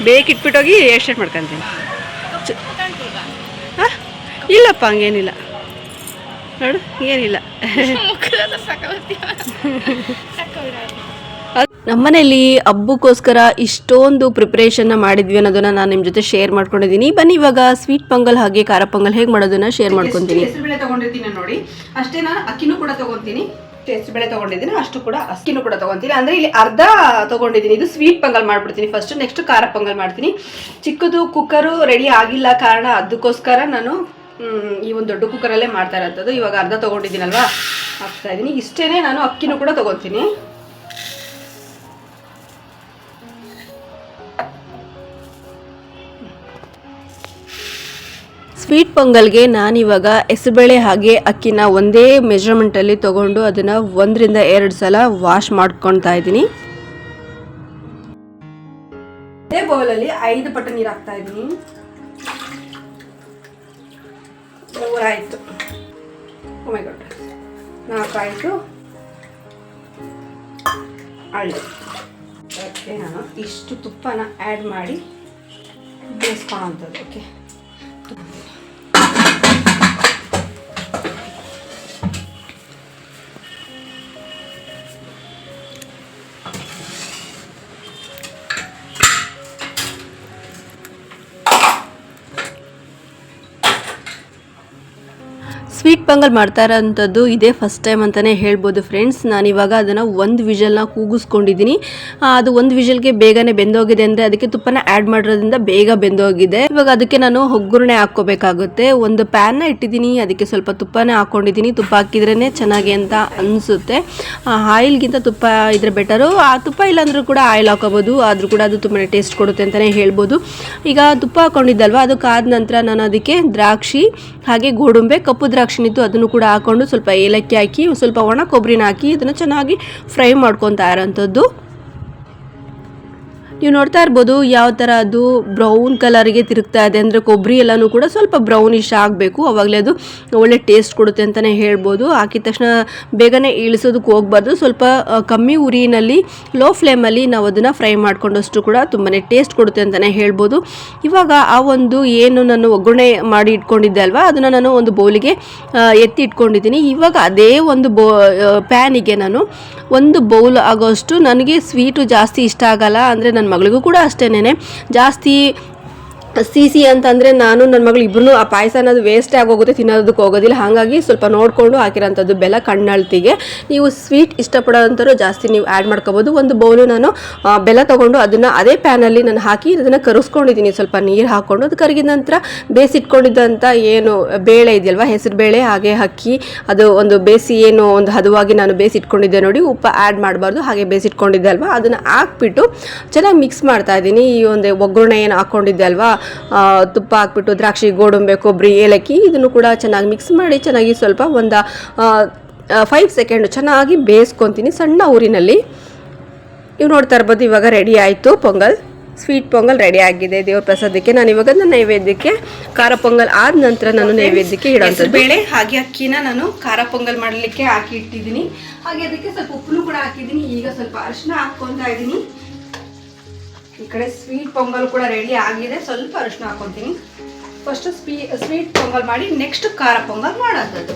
ಬೇಕಿಟ್ಬಿಟ್ಟೋಗಿ ಏರ್ ಶೇಟ್ ಮಾಡ್ಕೊತೀನಿ. ಹಾಂ? ಇಲ್ಲಪ್ಪ, ಹಂಗೇನಿಲ್ಲ. ನೋಡು, ಏನಿಲ್ಲ. ನಮ್ಮನೇಲಿ ಹಬ್ಬಕ್ಕೋಸ್ಕರ ಇಷ್ಟೊಂದು ಪ್ರಿಪ್ರೇಷನ್ನ ಮಾಡಿದ್ವಿ ಅನ್ನೋದನ್ನ ನಾನು ನಿಮ್ಮ ಜೊತೆ ಶೇರ್ ಮಾಡ್ಕೊಂಡಿದ್ದೀನಿ. ಬನ್ನಿ ಇವಾಗ ಸ್ವೀಟ್ ಪೊಂಗಲ್ ಹಾಗೆ ಖಾರ ಪೊಂಗಲ್ ಹೇಗೆ ಮಾಡೋದನ್ನ ಶೇರ್ ಮಾಡ್ಕೊತೀನಿ. ತಗೊಂಡಿರ್ತೀನಿ ನೋಡಿ. ಅಷ್ಟೇ ನಾನು ಅಕ್ಕಿನೂ ಕೂಡ ತಗೊಂತೀನಿ. ಬೆಳೆ ತಗೊಂಡಿದ್ದೀನಿ, ಅಷ್ಟು ಕೂಡ ಅಕ್ಕಿನೂ ಕೂಡ ತಗೊಂತೀನಿ. ಅಂದ್ರೆ ಇಲ್ಲಿ ಅರ್ಧ ತಗೊಂಡಿದ್ದೀನಿ. ಇದು ಸ್ವೀಟ್ ಪೊಂಗಲ್ ಮಾಡ್ಬಿಡ್ತೀನಿ. ಫಸ್ಟ್ ನೆಕ್ಸ್ಟ್ ಖಾರ ಪೊಂಗಲ್ ಮಾಡ್ತೀನಿ. ಚಿಕ್ಕದು ಕುಕ್ಕರು ರೆಡಿ ಆಗಿಲ್ಲ ಕಾರಣ, ಅದಕ್ಕೋಸ್ಕರ ನಾನು ಈ ಒಂದು ದೊಡ್ಡ ಕುಕ್ಕರಲ್ಲೇ ಮಾಡ್ತಾ ಇರೋದು ಇವಾಗ ಅರ್ಧ ತಗೊಂಡಿದ್ದೀನಲ್ವಾ? ಹಾಕ್ತಾ ಇದ್ದೀನಿ. ಇಷ್ಟೇನೆ ನಾನು ಅಕ್ಕಿನೂ ಕೂಡ ತಗೊಂತೀನಿ ಸ್ವೀಟ್ ಪೊಂಗಲ್ಗೆ ನಾನಿವಾಗ ಹೆಸರುಬೇಳೆ ಹಾಗೆ ಅಕ್ಕಿನ ಒಂದೇ ಮೆಜರ್ಮೆಂಟಲ್ಲಿ ತಗೊಂಡು ಅದನ್ನು ಒಂದರಿಂದ ಎರಡು ಸಲ ವಾಶ್ ಮಾಡ್ಕೊಳ್ತಾ ಇದ್ದೀನಿ. ಅದೇ ಬೌಲಲ್ಲಿ ಐದು ಪಟ್ಟು ನೀರು ಹಾಕ್ತಾ ಇದ್ದೀನಿ. ಮೂರಾಯಿತು ಒಮ್ಮೆಗೊಟ್ಟು ನಾಲ್ಕಾಯಿತು. ಅಳ್ಳು ಅದಕ್ಕೆ ನಾನು ಇಷ್ಟು ತುಪ್ಪನ ಆ್ಯಡ್ ಮಾಡಿ ಬೇಯಿಸ್ಕೊಳೋಂಥದ್ದು ಓಕೆ ಸ್ವೀಟ್ ಪೊಂಗಲ್ ಮಾಡ್ತಾ ಇರೋಂಥದ್ದು ಇದೇ ಫಸ್ಟ್ ಟೈಮ್ ಅಂತಲೇ ಹೇಳ್ಬೋದು ಫ್ರೆಂಡ್ಸ್ ನಾನಿವಾಗ ಅದನ್ನು ಒಂದು ವಿಷಲ್ನ ಕೂಗಿಸ್ಕೊಂಡಿದ್ದೀನಿ. ಅದು ಒಂದು ವಿಷಲ್ಗೆ ಬೇಗನೆ ಬೆಂದೋಗಿದೆ ಅಂದರೆ ಅದಕ್ಕೆ ತುಪ್ಪನ ಆ್ಯಡ್ ಮಾಡಿರೋದ್ರಿಂದ ಬೇಗ ಬೆಂದೋಗಿದೆ. ಇವಾಗ ಅದಕ್ಕೆ ನಾನು ಒಗ್ಗರಣೆ ಹಾಕ್ಕೋಬೇಕಾಗುತ್ತೆ. ಒಂದು ಪ್ಯಾನ್ನ ಇಟ್ಟಿದ್ದೀನಿ, ಅದಕ್ಕೆ ಸ್ವಲ್ಪ ತುಪ್ಪನೇ ಹಾಕ್ಕೊಂಡಿದ್ದೀನಿ. ತುಪ್ಪ ಹಾಕಿದ್ರೇ ಚೆನ್ನಾಗಿ ಅಂತ ಅನಿಸುತ್ತೆ. ಆಯಿಲ್ಗಿಂತ ತುಪ್ಪ ಇದ್ರೆ ಬೆಟರು ಆ, ತುಪ್ಪ ಇಲ್ಲಾಂದ್ರೂ ಕೂಡ ಆಯಿಲ್ ಹಾಕೋಬೋದು ಆದರೂ ಕೂಡ ಅದು ತುಂಬಾ ಟೇಸ್ಟ್ ಕೊಡುತ್ತೆ ಅಂತಲೇ ಹೇಳ್ಬೋದು. ಈಗ ತುಪ್ಪ ಹಾಕ್ಕೊಂಡಿದ್ದಲ್ವ ಅದು ಕಾದ ನಂತರ ನಾನು ಅದಕ್ಕೆ ದ್ರಾಕ್ಷಿ, ಹಾಗೆ ಗೋಡಂಬೆ, ಕಪ್ಪು ದ್ರಾಕ್ಷಿನಿತ್ತು ಅದನ್ನು ಕೂಡ ಹಾಕೊಂಡು ಸ್ವಲ್ಪ ಏಲಕ್ಕಿ ಹಾಕಿ, ಸ್ವಲ್ಪ ಒಣ ಕೊಬ್ಬರಿನ ಹಾಕಿ, ಇದನ್ನು ಚೆನ್ನಾಗಿ ಫ್ರೈ ಮಾಡ್ಕೊತಾ ಇರೋಂಥದ್ದು. ನೀವು ನೋಡ್ತಾ ಇರ್ಬೋದು ಯಾವ ಥರ ಅದು ಬ್ರೌನ್ ಕಲರ್ಗೆ ತಿರುಗ್ತಾ ಇದೆ ಅಂದರೆ ಕೊಬ್ಬರಿ ಎಲ್ಲನೂ ಕೂಡ ಸ್ವಲ್ಪ ಬ್ರೌನಿಶ್ ಆಗಬೇಕು. ಅವಾಗಲೇ ಅದು ಒಳ್ಳೆ ಟೇಸ್ಟ್ ಕೊಡುತ್ತೆ ಅಂತಲೇ ಹೇಳ್ಬೋದು. ಹಾಕಿದ ತಕ್ಷಣ ಬೇಗನೆ ಇಳಿಸೋದಕ್ಕೆ ಹೋಗ್ಬಾರ್ದು. ಸ್ವಲ್ಪ ಕಮ್ಮಿ ಉರಿನಲ್ಲಿ ಲೋ ಫ್ಲೇಮಲ್ಲಿ ನಾವು ಅದನ್ನು ಫ್ರೈ ಮಾಡ್ಕೊಂಡಷ್ಟು ಕೂಡ ತುಂಬಾ ಟೇಸ್ಟ್ ಕೊಡುತ್ತೆ ಅಂತಲೇ ಹೇಳ್ಬೋದು. ಇವಾಗ ಆ ಒಂದು ಏನು ನಾನು ಒಗ್ಗರಣೆ ಮಾಡಿ ಇಟ್ಕೊಂಡಿದ್ದೆ ಅಲ್ವಾ? ಅದನ್ನು ನಾನು ಒಂದು ಬೌಲಿಗೆ ಎತ್ತಿ ಇಟ್ಕೊಂಡಿದ್ದೀನಿ. ಇವಾಗ ಅದೇ ಒಂದು ಬೋ ಪ್ಯಾನಿಗೆ ನಾನು ಒಂದು ಬೌಲ್ ಆಗೋಷ್ಟು ನನಗೆ ಸ್ವೀಟು ಜಾಸ್ತಿ ಇಷ್ಟ ಆಗಲ್ಲ ಅಂದರೆ ನನ್ನ ಮಗಳಿಗೂ ಕೂಡ ಅಷ್ಟೇನೆ ಜಾಸ್ತಿ ಸಿಹಿ ಅಂತಂದರೆ ನಾನು ನನ್ನ ಮಗಳು ಇಬ್ಬರು ಆ ಪಾಯಸ ಅನ್ನೋದು ವೇಸ್ಟ್ ಆಗೋಗುತ್ತೆ ತಿನ್ನೋದಕ್ಕೆ ಹೋಗೋದಿಲ್ಲ. ಹಾಗಾಗಿ ಸ್ವಲ್ಪ ನೋಡಿಕೊಂಡು ಹಾಕಿರೋಂಥದ್ದು ಬೆಲ್ಲ ಕಣ್ಣಳ್ತಿಗೆ. ನೀವು ಸ್ವೀಟ್ ಇಷ್ಟಪಡೋಂಥವ್ರು ಜಾಸ್ತಿ ನೀವು ಆ್ಯಡ್ ಮಾಡ್ಕೋಬೋದು. ಒಂದು ಬೌಲು ನಾನು ಬೆಲ್ಲ ತೊಗೊಂಡು ಅದನ್ನು ಅದೇ ಪ್ಯಾನಲ್ಲಿ ನಾನು ಹಾಕಿ ಅದನ್ನು ಕರಗಿಸ್ಕೊಂಡಿದ್ದೀನಿ ಸ್ವಲ್ಪ ನೀರು ಹಾಕ್ಕೊಂಡು ಅದು ಕರಗಿದ ನಂತರ ಬೇಯಿಸಿಟ್ಕೊಂಡಿದ್ದಂಥ ಏನು ಬೇಳೆ ಇದೆಯಲ್ವ, ಹೆಸರು ಬೇಳೆ ಹಾಗೆ ಅಕ್ಕಿ ಅದು ಒಂದು ಬೇಸಿ ಏನು ಒಂದು ಹದವಾಗಿ ನಾನು ಬೇಯಿಸಿಟ್ಕೊಂಡಿದ್ದೆ ನೋಡಿ, ಉಪ್ಪು ಆ್ಯಡ್ ಮಾಡಬಾರ್ದು, ಹಾಗೆ ಬೇಸಿಟ್ಕೊಂಡಿದ್ದೆ ಅಲ್ವಾ? ಅದನ್ನು ಹಾಕ್ಬಿಟ್ಟು ಚೆನ್ನಾಗಿ ಮಿಕ್ಸ್ ಮಾಡ್ತಾ ಇದ್ದೀನಿ. ಈ ಒಂದು ಒಗ್ಗರಣೆ ಏನು ಹಾಕ್ಕೊಂಡಿದ್ದೆ ಅಲ್ವಾ? ತುಪ್ಪ ಹಾಕ್ಬಿಟ್ಟು ದ್ರಾಕ್ಷಿ ಗೋಡಂಬಿ ಕೊಬ್ಬರಿ ಏಲಕ್ಕಿ ಇದನ್ನು ಕೂಡ ಚೆನ್ನಾಗಿ ಮಿಕ್ಸ್ ಮಾಡಿ ಚೆನ್ನಾಗಿ ಸ್ವಲ್ಪ ಒಂದು ಫೈವ್ ಸೆಕೆಂಡ್ ಚೆನ್ನಾಗಿ ಬೇಯಿಸ್ಕೊತೀನಿ ಸಣ್ಣ ಊರಿನಲ್ಲಿ. ನೀವು ನೋಡ್ತಾ ಇರ್ಬೋದು ಇವಾಗ ರೆಡಿ ಆಯಿತು ಪೊಂಗಲ್. ಸ್ವೀಟ್ ಪೊಂಗಲ್ ರೆಡಿ ಆಗಿದೆ ದೇವ್ರ ಪ್ರಸಾದಕ್ಕೆ. ನಾನು ಇವಾಗ ನನ್ನ ನೈವೇದ್ಯಕ್ಕೆ ಖಾರ ಪೊಂಗಲ್ ಆದ ನಂತರ ನಾನು ನೈವೇದ್ಯಕ್ಕೆ ಇಡೋಂಥದ್ದು. ಬೇಳೆ ಹಾಗೆ ಅಕ್ಕಿನ ನಾನು ಖಾರ ಪೊಂಗಲ್ ಮಾಡಲಿಕ್ಕೆ ಹಾಕಿ ಇಟ್ಟಿದ್ದೀನಿ. ಹಾಗೆ ಅದಕ್ಕೆ ಸ್ವಲ್ಪ ಉಪ್ಪು ಕೂಡ ಹಾಕಿದ್ದೀನಿ. ಈಗ ಸ್ವಲ್ಪ ಅರಿಶಿನ ಹಾಕ್ಕೊತಾ ಇದ್ದೀನಿ ಈ ಕಡೆ ಸ್ವೀಟ್ ಪೊಂಗಲ್ ಕೂಡ ರೆಡಿ ಆಗಿದೆ. ಸ್ವಲ್ಪ ಅರಿಶಿನ ಹಾಕೊತೀನಿ ಫಸ್ಟ್ ಸ್ವೀ ಸ್ವೀಟ್ ಪೊಂಗಲ್ ಮಾಡಿ ನೆಕ್ಸ್ಟ್ ಖಾರ ಪೊಂಗಲ್ ಮಾಡೋಂಥದ್ದು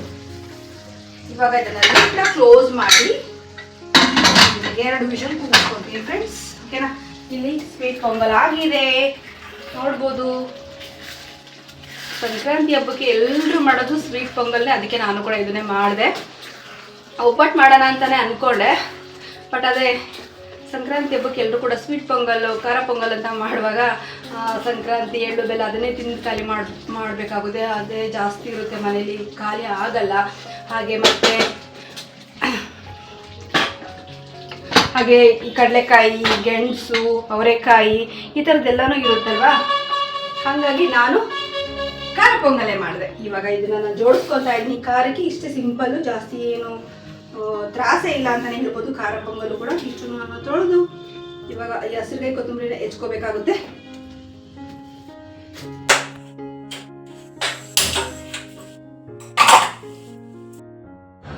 ಇವಾಗ ಇದನ್ನೆಲ್ಲ ಕ್ಲೋಸ್ ಮಾಡಿ ಎರಡು ವಿಷನ್ ಕೂಗಿಸ್ಕೊತೀನಿ ಫ್ರೆಂಡ್ಸ್ ಓಕೆನಾ ಇಲ್ಲಿ ಸ್ವೀಟ್ ಪೊಂಗಲ್ ಆಗಿದೆ. ನೋಡ್ಬೋದು. ಸಂಕ್ರಾಂತಿ ಹಬ್ಬಕ್ಕೆ ಎಲ್ಲರೂ ಮಾಡೋದು ಸ್ವೀಟ್ ಪೊಂಗಲ್ನೇ. ಅದಕ್ಕೆ ನಾನು ಕೂಡ ಇದನ್ನೇ ಮಾಡಿದೆ. ಒಬ್ಬಟ್ಟು ಮಾಡೋಣ ಅಂತಲೇ ಅಂದ್ಕೊಂಡೆ ಬಟ್ ಅದೇ ಸಂಕ್ರಾಂತಿ ಹಬ್ಬಕ್ಕೆ ಎಲ್ಲರೂ ಕೂಡ ಸ್ವೀಟ್ ಪೊಂಗಲ್, ಖಾರ ಪೊಂಗಲ್ ಅಂತ ಮಾಡುವಾಗ ಸಂಕ್ರಾಂತಿ, ಎಳ್ಳು, ಬೆಲ್ಲ ಅದನ್ನೇ ತಿಂದು ಖಾಲಿ ಮಾಡಿ, ಮಾಡಬೇಕಾಗುತ್ತೆ. ಅದೇ ಜಾಸ್ತಿ ಇರುತ್ತೆ ಮನೇಲಿ, ಖಾಲಿ ಆಗಲ್ಲ. ಹಾಗೆ ಮತ್ತೆ, ಹಾಗೆ ಈ ಕಡಲೆಕಾಯಿ, ಗೆಣಸು, ಅವರೆಕಾಯಿ, ಈ ಥರದ್ದೆಲ್ಲನೂ ಇರುತ್ತಲ್ವಾ? ಹಾಗಾಗಿ ನಾನು ಖಾರ ಪೊಂಗಲೇ ಮಾಡಿದೆ. ಇವಾಗ ಇದನ್ನ ನಾನು ಜೋಡಿಸ್ಕೊತಾ ಇದ್ದೀನಿ. ಖಾರಕ್ಕೆ ಇಷ್ಟೇ ಸಿಂಪಲ್ಲು ಜಾಸ್ತಿ ಏನು ತ್ರಾಸೇ ಇಲ್ಲ ಅಂತಲೇ ಹೇಳ್ಬೋದು, ಖಾರ, ಪೊಂಗಲು ಕೂಡ ಇಷ್ಟು ನಾನು ತೊಳೆದು ಇವಾಗ ಈ ಹಸಿರುಗಾಯಿ ಕೊತ್ತಂಬರಿನ ಹೆಚ್ಕೋಬೇಕಾಗುತ್ತೆ.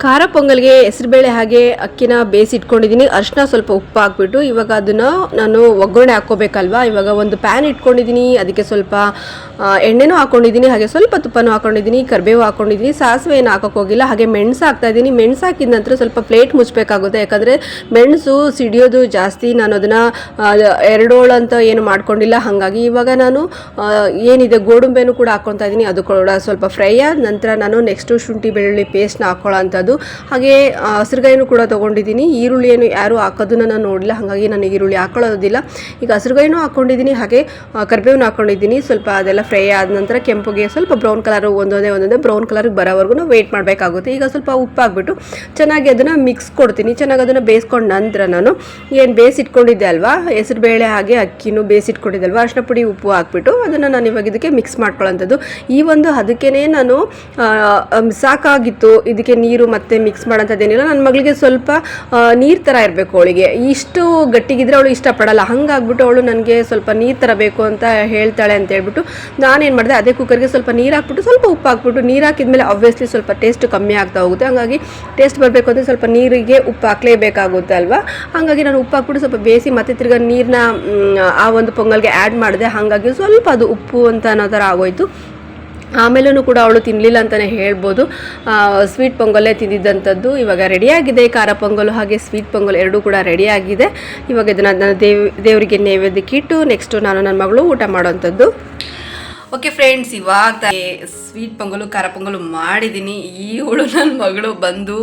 ಖಾರ ಪೊಂಗಲ್ಗೆ ಹೆಸರುಬೇಳೆ ಹಾಗೆ ಅಕ್ಕಿನ ಬೇಯಿಸಿಟ್ಕೊಂಡಿದ್ದೀನಿ ಅರಿಶಿನ ಸ್ವಲ್ಪ ಉಪ್ಪು ಹಾಕ್ಬಿಟ್ಟು ಇವಾಗ ಅದನ್ನು ನಾನು ಒಗ್ಗರಣೆ ಹಾಕ್ಕೋಬೇಕಲ್ವಾ? ಇವಾಗ ಒಂದು ಪ್ಯಾನ್ ಇಟ್ಕೊಂಡಿದ್ದೀನಿ. ಅದಕ್ಕೆ ಸ್ವಲ್ಪ ಎಣ್ಣೆನೂ ಹಾಕ್ಕೊಂಡಿದ್ದೀನಿ. ಹಾಗೆ ಸ್ವಲ್ಪ ತುಪ್ಪನೂ ಹಾಕ್ಕೊಂಡಿದ್ದೀನಿ. ಕರಿಬೇವು ಹಾಕ್ಕೊಂಡಿದ್ದೀನಿ. ಸಾಸಿವೆ ಏನು ಹಾಕೋಕೆ ಹೋಗಿಲ್ಲ. ಹಾಗೆ ಮೆಣಸು ಹಾಕ್ತಾ ಇದ್ದೀನಿ. ಮೆಣಸು ಹಾಕಿದ ನಂತರ ಸ್ವಲ್ಪ ಪ್ಲೇಟ್ ಮುಚ್ಚಬೇಕಾಗುತ್ತೆ. ಯಾಕಂದರೆ ಮೆಣಸು ಸಿಡಿಯೋದು ಜಾಸ್ತಿ. ನಾನು ಅದನ್ನು ಎರಡೋಳು ಅಂತ ಏನು ಮಾಡ್ಕೊಂಡಿಲ್ಲ. ಹಾಗಾಗಿ ಇವಾಗ ನಾನು ಏನಿದೆ ಗೋಡಂಬೆನೂ ಕೂಡ ಹಾಕ್ಕೊತಾ ಇದ್ದೀನಿ. ಅದು ಕೂಡ ಸ್ವಲ್ಪ ಫ್ರೈ ಆದ ನಂತರ ನಾನು ನೆಕ್ಸ್ಟು ಶುಂಠಿ ಬೆಳ್ಳುಳ್ಳಿ ಪೇಸ್ಟ್ನ ಹಾಕ್ಕೊಳ್ಳೋ ಅಂಥದ್ದು. ಹಾಗೆ ಹಸಿರುಗಾಯಿನೂ ಕೂಡ ತೊಗೊಂಡಿದ್ದೀನಿ. ಈರುಳ್ಳಿಯನ್ನು ಯಾರೂ ಹಾಕೋದನ್ನ ನಾನು ನೋಡಿಲ್ಲ ಹಾಗಾಗಿ ನಾನು ಈರುಳ್ಳಿ ಹಾಕೊಳ್ಳೋದಿಲ್ಲ. ಈಗ ಹಸಿರುಗಾಯಿನೂ ಹಾಕ್ಕೊಂಡಿದ್ದೀನಿ ಹಾಗೆ ಕರಿಬೇವನ್ನ ಹಾಕ್ಕೊಂಡಿದ್ದೀನಿ ಸ್ವಲ್ಪ ಅದೆಲ್ಲ ಫ್ರೈ ಆದ ನಂತರ ಕೆಂಪುಗೆ ಸ್ವಲ್ಪ ಬ್ರೌನ್ ಕಲರ್ ಒಂದೊಂದೇ ಒಂದೊಂದೇ ಬ್ರೌನ್ ಕಲರ್ಗೆ ಬರೋವರೆಗೂ ವೇಟ್ ಮಾಡಬೇಕಾಗುತ್ತೆ. ಈಗ ಸ್ವಲ್ಪ ಉಪ್ಪು ಹಾಕ್ಬಿಟ್ಟು ಚೆನ್ನಾಗಿ ಅದನ್ನು ಮಿಕ್ಸ್ ಕೊಡ್ತೀನಿ. ಚೆನ್ನಾಗಿ ಅದನ್ನು ಬೇಯಿಸ್ಕೊಂಡ ನಂತರ ನಾನು ಏನು ಬೇಯಿಸಿಟ್ಕೊಂಡಿದ್ದೆ ಅಲ್ವಾ? ಹೆಸರುಬೇಳೆ ಹಾಗೆ ಅಕ್ಕಿನೂ ಬೇಯಿಸಿಟ್ಕೊಂಡಿದ್ದೆ ಅಲ್ವಾ ಅರ್ಶಿನ ಪುಡಿ, ಉಪ್ಪು ಹಾಕ್ಬಿಟ್ಟು ಅದನ್ನು ನಾನು ಇವಾಗ ಇದಕ್ಕೆ ಮಿಕ್ಸ್ ಮಾಡ್ಕೊಳ್ಳೋಂಥದ್ದು. ಈ ಒಂದು ಅದಕ್ಕೇ ನಾನು ಸಾಕಾಗಿತ್ತು. ಇದಕ್ಕೆ ನೀರು ಮತ್ತೆ ಮಿಕ್ಸ್ ಮಾಡೋಂಥದ್ದೇನಿಲ್ಲ ನನ್ನ ಮಗಳಿಗೆ ಸ್ವಲ್ಪ ನೀರು ಥರ ಇರಬೇಕು ಅವಳಿಗೆ. ಇಷ್ಟು ಗಟ್ಟಿಗಿದ್ರೆ ಅವಳು ಇಷ್ಟಪಡಲ್ಲ. ಹಂಗಾಗ್ಬಿಟ್ಟು ಅವಳು ನನಗೆ ಸ್ವಲ್ಪ ನೀರು ಥರ ಬೇಕು ಅಂತ ಹೇಳ್ತಾಳೆ ಅಂತ ಹೇಳ್ಬಿಟ್ಟು ನಾನೇನು ಮಾಡಿದೆ, ಅದೇ ಕುಕ್ಕರ್ಗೆ ಸ್ವಲ್ಪ ನೀರು ಹಾಕ್ಬಿಟ್ಟು ಸ್ವಲ್ಪ ಉಪ್ಪು ಹಾಕ್ಬಿಟ್ಟು ನೀರು ಹಾಕಿದ್ಮೇಲೆ ಅಬ್ವಿಯಸ್ಲಿ ಸ್ವಲ್ಪ ಟೇಸ್ಟ್ ಕಮ್ಮಿ ಆಗ್ತಾ ಹೋಗುತ್ತೆ. ಹಾಗಾಗಿ ಟೇಸ್ಟ್ ಬರಬೇಕು ಅಂದರೆ ಸ್ವಲ್ಪ ನೀರಿಗೆ ಉಪ್ಪು ಹಾಕಲೇಬೇಕಾಗುತ್ತೆ ಅಲ್ವಾ? ಹಾಗಾಗಿ ನಾನು ಉಪ್ಪು ಹಾಕ್ಬಿಟ್ಟು ಸ್ವಲ್ಪ ಬೇಯಿಸಿ ಮತ್ತೆ ತಿರ್ಗಾ ನೀರನ್ನ ಆ ಒಂದು ಪೊಂಗಲ್ಗೆ ಆ್ಯಡ್ ಮಾಡಿದೆ. ಹಾಗಾಗಿ ಸ್ವಲ್ಪ ಅದು ಉಪ್ಪು ಅಂತ ಅನ್ನೋ ಥರ ಆಗೋಯ್ತು. ಆಮೇಲೂ ಕೂಡ ಅವಳು ತಿನ್ನಲಿಲ್ಲ ಅಂತಲೇ ಹೇಳ್ಬೋದು. ಸ್ವೀಟ್ ಪೊಂಗಲ್ಲೇ ತಿಂದಿದ್ದಂಥದ್ದು ಇವಾಗ ರೆಡಿಯಾಗಿದೆ. ಖಾರ ಪೊಂಗಲು ಹಾಗೆ ಸ್ವೀಟ್ ಪೊಂಗಲ್ ಎರಡೂ ಕೂಡ ರೆಡಿಯಾಗಿದೆ. ಇವಾಗ ಇದನ್ನು ನಾನು ದೇವ್, ದೇವರಿಗೆ ನೈವೇದ್ಯಕ್ಕೆ ಇಟ್ಟು ನೆಕ್ಸ್ಟು ನಾನು ನನ್ನ ಮಗಳು ಊಟ ಮಾಡೋವಂಥದ್ದು. ಓಕೆ ಫ್ರೆಂಡ್ಸ್ ಇವಾಗ ಸ್ವೀಟ್ ಪೊಂಗಲು, ಖಾರ ಪೊಂಗಲು ಮಾಡಿದ್ದೀನಿ ಈ ಹುಳು ನನ್ನ ಮಗಳು ಬಂದು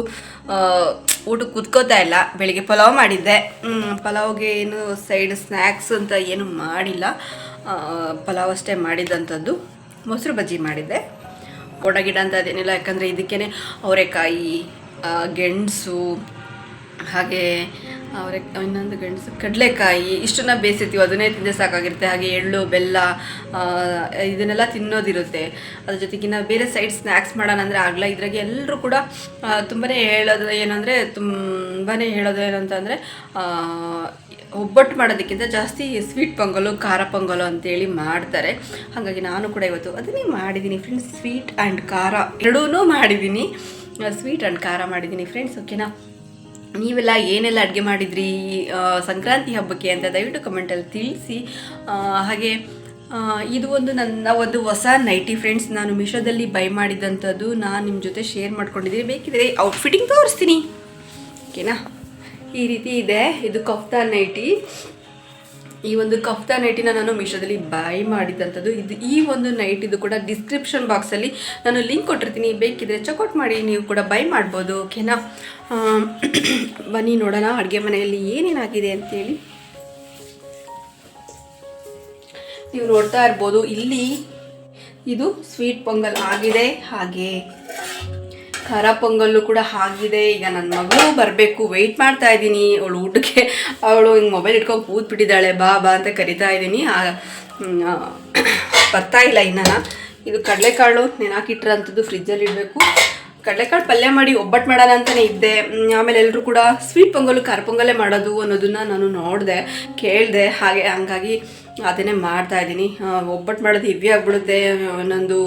ಊಟ ಕುತ್ಕೋತಾ ಇಲ್ಲ. ಬೆಳಿಗ್ಗೆ ಪಲಾವ್ ಮಾಡಿದ್ದೆ. ಪಲಾವ್ಗೆ ಏನು ಸೈಡ್ ಸ್ನ್ಯಾಕ್ಸ್ ಅಂತ ಏನು ಮಾಡಿಲ್ಲ. ಪಲಾವ್ ಅಷ್ಟೇ ಮಾಡಿದ್ದಂಥದ್ದು ಮೊಸರು ಬಜ್ಜಿ ಮಾಡಿದ್ದೆ. ಕೊಡ ಗಿಡ ಅಂತ ಅದೇನಿಲ್ಲ ಯಾಕಂದರೆ ಇದಕ್ಕೇ ಅವರೆಕಾಯಿ ಗೆಣಸು ಹಾಗೆ ಅವರೆ, ಇನ್ನೊಂದು ಗೆಣಸು ಕಡಲೆಕಾಯಿ, ಇಷ್ಟನ್ನ ಬೇಯಿಸಿರ್ತೀವಿ, ಅದನ್ನೇ ತಿಂದೇ ಸಾಕಾಗಿರುತ್ತೆ. ಹಾಗೆ ಎಳ್ಳು, ಬೆಲ್ಲ ಇದನ್ನೆಲ್ಲ ತಿನ್ನೋದಿರುತ್ತೆ. ಅದ್ರ ಜೊತೆಗಿನ್ನ ಬೇರೆ ಸೈಡ್ ಸ್ನ್ಯಾಕ್ಸ್ ಮಾಡೋಣ ಅಂದರೆ ಆಗಲ್ಲ ಇದ್ರಾಗೆ ಎಲ್ಲರೂ ಕೂಡ ತುಂಬಾ ಹೇಳೋದು ಏನಂದರೆ ತುಂಬಾ ಹೇಳೋದು ಏನಂತಂದರೆ ಒಬ್ಬಟ್ಟು ಮಾಡೋದಕ್ಕಿಂತ ಜಾಸ್ತಿ ಸ್ವೀಟ್ ಪೊಂಗಲು, ಖಾರ ಪೊಂಗಲು ಅಂತೇಳಿ ಮಾಡ್ತಾರೆ. ಹಾಗಾಗಿ ನಾನು ಕೂಡ ಇವತ್ತು ಅದನ್ನೇ ಮಾಡಿದ್ದೀನಿ ಫ್ರೆಂಡ್ಸ್ ಸ್ವೀಟ್ ಆ್ಯಂಡ್ ಖಾರ. ಎರಡೂ ಮಾಡಿದ್ದೀನಿ. ಸ್ವೀಟ್ ಆ್ಯಂಡ್ ಖಾರ ಮಾಡಿದ್ದೀನಿ ಫ್ರೆಂಡ್ಸ್ ಓಕೆನಾ ನೀವೆಲ್ಲ ಏನೆಲ್ಲ ಅಡುಗೆ ಮಾಡಿದ್ರಿ ಸಂಕ್ರಾಂತಿ ಹಬ್ಬಕ್ಕೆ ಅಂತ ದಯವಿಟ್ಟು ಕಮೆಂಟಲ್ಲಿ ತಿಳಿಸಿ. ಹಾಗೆ ಇದು ಒಂದು ನನ್ನ ಒಂದು ಹೊಸ ನೈಟಿ ಫ್ರೆಂಡ್ಸ್ ನಾನು ಮಿಶೋದಲ್ಲಿ ಬೈ ಮಾಡಿದಂಥದ್ದು. ನಾನು ನಿಮ್ಮ ಜೊತೆ ಶೇರ್ ಮಾಡ್ಕೊಂಡಿದ್ದೀನಿ. ಬೇಕಿದ್ರೆ ಔಟ್ಫಿಟ್ಟಿಂಗ್ ತೋರಿಸ್ತೀನಿ. ಓಕೆನಾ ಈ ರೀತಿ ಇದೆ. ಇದು ಕಫ್ತಾ ನೈಟಿ. ಈ ಒಂದು ಕಫ್ತಾ ನೈಟಿನ ನಾನು ಮೀಶೋದಲ್ಲಿ ಬೈ ಮಾಡಿದಂಥದ್ದು. ಇದು ಈ ಒಂದು ನೈಟ್ ಇದು ಕೂಡ ಡಿಸ್ಕ್ರಿಪ್ಷನ್ ಬಾಕ್ಸಲ್ಲಿ ನಾನು ಲಿಂಕ್ ಕೊಟ್ಟಿರ್ತೀನಿ. ಬೇಕಿದ್ರೆ ಚೆಕ್ಔಟ್ ಮಾಡಿ, ನೀವು ಕೂಡ ಬೈ ಮಾಡ್ಬೋದು ಓಕೆನಾ ಬನ್ನಿ ನೋಡೋಣ ಅಡುಗೆ ಮನೆಯಲ್ಲಿ ಏನೇನಾಗಿದೆ ಅಂತೇಳಿ. ನೀವು ನೋಡ್ತಾ ಇರ್ಬೋದು, ಇಲ್ಲಿ ಇದು ಸ್ವೀಟ್ ಪೊಂಗಲ್ ಆಗಿದೆ. ಹಾಗೆ ಖಾರ ಪೊಂಗಲ್ಲು ಕೂಡ ಆಗಿದೆ. ಈಗ ನನ್ನ ಮಗಳು ಬರಬೇಕು. ವೆಯ್ಟ್ ಮಾಡ್ತಾ ಇದ್ದೀನಿ. ಅವಳು ಊಟಕ್ಕೆ, ಅವಳು ಹಿಂಗೆ ಮೊಬೈಲ್ ಇಟ್ಕೊಂಡು ಕೂತ್ಬಿಟ್ಟಿದ್ದಾಳೆ. ಬಾ ಬಾ ಅಂತ ಕರಿತಾ ಇದ್ದೀನಿ. ಬರ್ತಾ ಇಲ್ಲ ಇನ್ನ ಇದು ಕಡಲೆಕಾಳು ನೆನಾಕಿಟ್ಟಿರೋಂಥದ್ದು ಫ್ರಿಜ್ಜಲ್ಲಿ ಇಡಬೇಕು. ಕಡಲೆಕಾಳು ಪಲ್ಯ ಮಾಡಿ ಒಬ್ಬಟ್ಟು ಮಾಡೋಣ ಅಂತಲೇ ಇದ್ದೆ. ಆಮೇಲೆ ಎಲ್ಲರೂ ಕೂಡ ಸ್ವೀಟ್ ಪೊಂಗಲು ಖಾರ ಪೊಂಗಲೇ ಮಾಡೋದು ಅನ್ನೋದನ್ನು ನಾನು ನೋಡಿದೆ, ಕೇಳಿದೆ. ಹಾಗೆ ಹಂಗಾಗಿ ಅದನ್ನೇ ಮಾಡ್ತಾ ಇದ್ದೀನಿ. ಒಬ್ಬಟ್ಟು ಮಾಡೋದು ಹಿವಿ ಆಗಿಬಿಡುತ್ತೆ. ಒಂದೊಂದು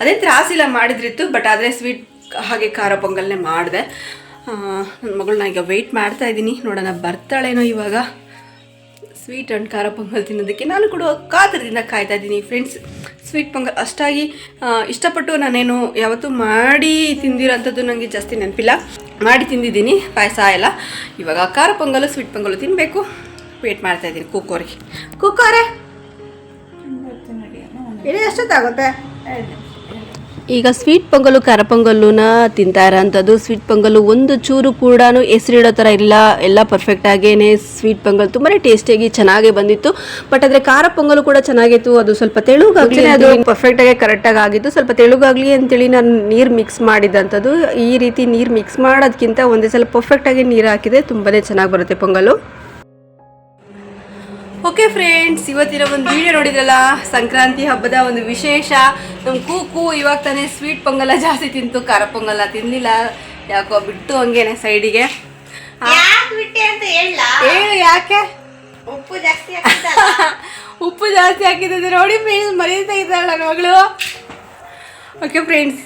ಅದೇ ತ್ರಾಸಿಲ್ಲ ಮಾಡಿದ್ರಿತ್ತು ಬಟ್ ಆದರೆ ಸ್ವೀಟ್ ಹಾಗೆ ಖಾರ ಪೊಂಗಲ್ನೇ ಮಾಡಿದೆ. ನನ್ನ ಮಗಳನ್ನ ಈಗ ವೆಯ್ಟ್ ಮಾಡ್ತಾ ಇದ್ದೀನಿ. ನೋಡೋಣ ಬರ್ತಾಳೇನೋ ಇವಾಗ. ಸ್ವೀಟ್ ಆ್ಯಂಡ್ ಖಾರ ಪೊಂಗಲ್ ತಿನ್ನೋದಕ್ಕೆ ನಾನು ಕೂಡ ಕಾತರದಿಂದ ಕಾಯ್ತಾ ಇದ್ದೀನಿ ಫ್ರೆಂಡ್ಸ್ ಸ್ವೀಟ್ ಪೊಂಗಲ್ ಅಷ್ಟಾಗಿ ಇಷ್ಟಪಟ್ಟು ನಾನೇನು ಯಾವತ್ತೂ ಮಾಡಿ ತಿಂದಿರೋಂಥದ್ದು ನನಗೆ ಜಾಸ್ತಿ ನೆನಪಿಲ್ಲ. ಮಾಡಿ ತಿಂದಿದ್ದೀನಿ ಪಾಯಸ ಎಲ್ಲ. ಇವಾಗ ಖಾರ ಪೊಂಗಲು ಸ್ವೀಟ್ ಪೊಂಗಲು ತಿನ್ನಬೇಕು ವೇಟ್ ಮಾಡ್ತಾ ಇದ್ದೀನಿ ಕುಕ್ಕೋರಿಗೆ ಕುಕ್ಕೋರೆ ಇದು ಎಷ್ಟೊತ್ತಾಗುತ್ತೆ? ಈಗ ಸ್ವೀಟ್ ಪೊಂಗಲು ಖಾರ ಪೊಂಗಲ್ಲುನ ತಿಂತಾ ಇರೋಂಥದ್ದು ಸ್ವೀಟ್ ಪೊಂಗಲು ಒಂದು ಚೂರು ಕೂಡ ಹೆಸರಿಡೋ ಥರ ಇಲ್ಲ. ಎಲ್ಲ ಪರ್ಫೆಕ್ಟ್ ಆಗೇನೆ. ಸ್ವೀಟ್ ಪೊಂಗಲ್ ತುಂಬಾ ಟೇಸ್ಟಿಯಾಗಿ ಚೆನ್ನಾಗೇ ಬಂದಿತ್ತು. ಬಟ್ ಆದರೆ ಖಾರ ಪೊಂಗಲು ಕೂಡ ಚೆನ್ನಾಗಿತ್ತು. ಅದು ಸ್ವಲ್ಪ ತೆಳುಗಾಗಲಿ ಅದು ಪರ್ಫೆಕ್ಟಾಗಿ ಕರೆಕ್ಟಾಗಿ ಆಗಿತ್ತು. ಸ್ವಲ್ಪ ತೆಳುಗಾಗಲಿ ಅಂತೇಳಿ ನಾನು ನೀರು ಮಿಕ್ಸ್ ಮಾಡಿದಂಥದ್ದು ಈ ರೀತಿ ನೀರು ಮಿಕ್ಸ್ ಮಾಡೋದಕ್ಕಿಂತ ಒಂದೇ ಸಲ ಪರ್ಫೆಕ್ಟಾಗಿ ನೀರು ಹಾಕಿದರೆ ತುಂಬಾ ಚೆನ್ನಾಗಿ ಬರುತ್ತೆ ಪೊಂಗಲು. ಓಕೆ ಫ್ರೆಂಡ್ಸ್ ಇವತ್ತಿನ ಒಂದು ವಿಡಿಯೋ ನೋಡಿದ್ರಲ್ಲ? ಸಂಕ್ರಾಂತಿ ಹಬ್ಬದ ಒಂದು ವಿಶೇಷ. ನಮ್ಮ ಕೂಕು ಇವಾಗ ತಾನೇ ಸ್ವೀಟ್ ಪೊಂಗಲ ಜಾಸ್ತಿ ತಿಂತು ಖಾರ ಪೊಂಗಲ ತಿನ್ನಲಿಲ್ಲ ಯಾಕೋ ಬಿಟ್ಟು ಹಂಗೇನೆ ಸೈಡಿಗೆ ಹೇಳ. ಯಾಕೆ? ಉಪ್ಪು ಜಾಸ್ತಿ ಉಪ್ಪು ಜಾಸ್ತಿ ಹಾಕಿದ್ರೆ ನೋಡಿ ಫ್ರೆಂಡ್ಸ್ ಮರೀತಾ ಇದ್ದಾಳೆ ನನ್ನ ಮಗಳು ಓಕೆ ಫ್ರೆಂಡ್ಸ್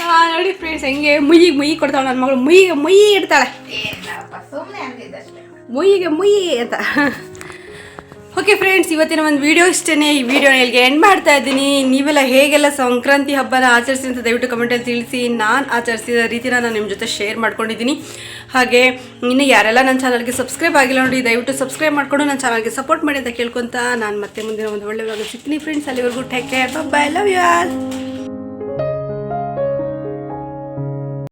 ಹಾ ನೋಡಿ ಫ್ರೆಂಡ್ಸ್ ಹೆಂಗೆ ಮುಯ್ಯಿಗೆ ಮುಯ್ಯಿ ಕೊಡ್ತಾಳೆ ನನ್ನ ಮಗಳು. ಮುಯ್ಯಿಗೆ ಮುಯ್ಯಿ ಇಡ್ತಾಳೆ. ಏನಪ್ಪ ಮುಯಿ ಅಂತ. ಓಕೆ ಫ್ರೆಂಡ್ಸ್ ಇವತ್ತಿನ ಒಂದು ವಿಡಿಯೋ ಇಷ್ಟೇ ಈ ವಿಡಿಯೋ ಇಲ್ಲಿಗೆ ಎಂಡ್ ಮಾಡ್ತಾ ಇದ್ದೀನಿ. ನೀವೆಲ್ಲ ಹೇಗೆಲ್ಲ ಸಂಕ್ರಾಂತಿ ಹಬ್ಬನ ಆಚರಿಸಿ ಅಂತ ದಯವಿಟ್ಟು ಕಮೆಂಟಲ್ಲಿ ತಿಳಿಸಿ. ನಾನು ಆಚರಿಸಿದ ರೀತಿನ ನಾನು ನಿಮ್ಮ ಜೊತೆ ಶೇರ್ ಮಾಡ್ಕೊಂಡಿದ್ದೀನಿ. ಹಾಗೆ, ಇನ್ನು ಯಾರೆಲ್ಲ ನನ್ನ ಚಾನಲ್ಗೆ ಸಬ್ಸ್ಕ್ರೈಬ್ ಆಗಿಲ್ಲ ನೋಡಿ, ದಯವಿಟ್ಟು ಸಬ್ಸ್ಕ್ರೈಬ್ ಮಾಡಿಕೊಂಡು ನನ್ನ ಚಾನಲ್ಗೆ ಸಪೋರ್ಟ್ ಮಾಡಿ ಅಂತ ಕೇಳ್ಕೊತ ನಾನು ಮತ್ತೆ ಮುಂದಿನ ಒಂದು ಒಳ್ಳೆ ಸಿಗ್ತೀನಿ ಫ್ರೆಂಡ್ಸ್ ಅಲ್ಲಿವರೆಗೂ take care bye love you all